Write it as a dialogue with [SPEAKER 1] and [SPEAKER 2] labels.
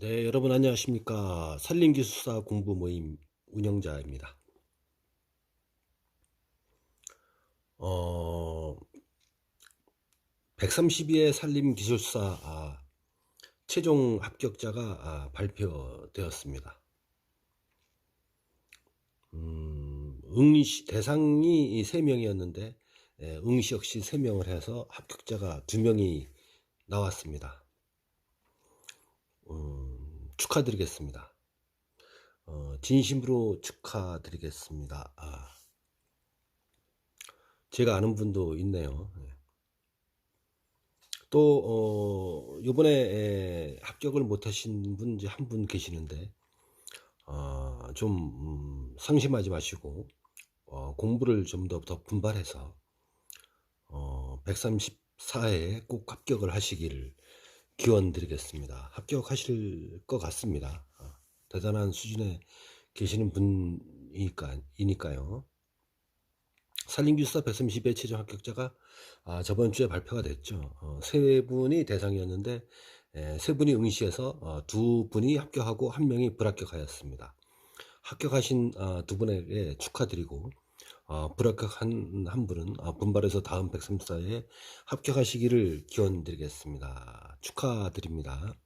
[SPEAKER 1] 네, 여러분 안녕하십니까. 산림기술사 공부 모임 운영자입니다. 어, 132회 산림기술사 아, 최종 합격자가 아, 발표되었습니다. 음, 응시 대상이 3명이었는데 예, 응시 역시 3명을 해서 합격자가 2명이 나왔습니다. 음, 축하드리겠습니다. 어, 진심으로 축하드리겠습니다. 아, 제가 아는 분도 있네요. 예. 또, 어, 요번에 에, 합격을 못하신 분 이제 한 분 계시는데, 어, 좀, 음, 상심하지 마시고, 어, 공부를 좀 더 더 분발해서, 어, 134회에 꼭 합격을 하시기를 기원 드리겠습니다. 합격하실 것 같습니다. 어, 대단한 수준에 계시는 분이니까, 이니까요. 산림기술사 130회 최종 합격자가 아, 저번 주에 발표가 됐죠. 어, 세 분이 대상이었는데 에, 세 분이 응시해서 어, 두 분이 합격하고 한 명이 불합격하였습니다. 합격하신 아, 두 분에게 축하드리고 어, 불합격한 한 분은 아, 분발해서 다음 134회에 합격하시기를 기원드리겠습니다. 축하드립니다.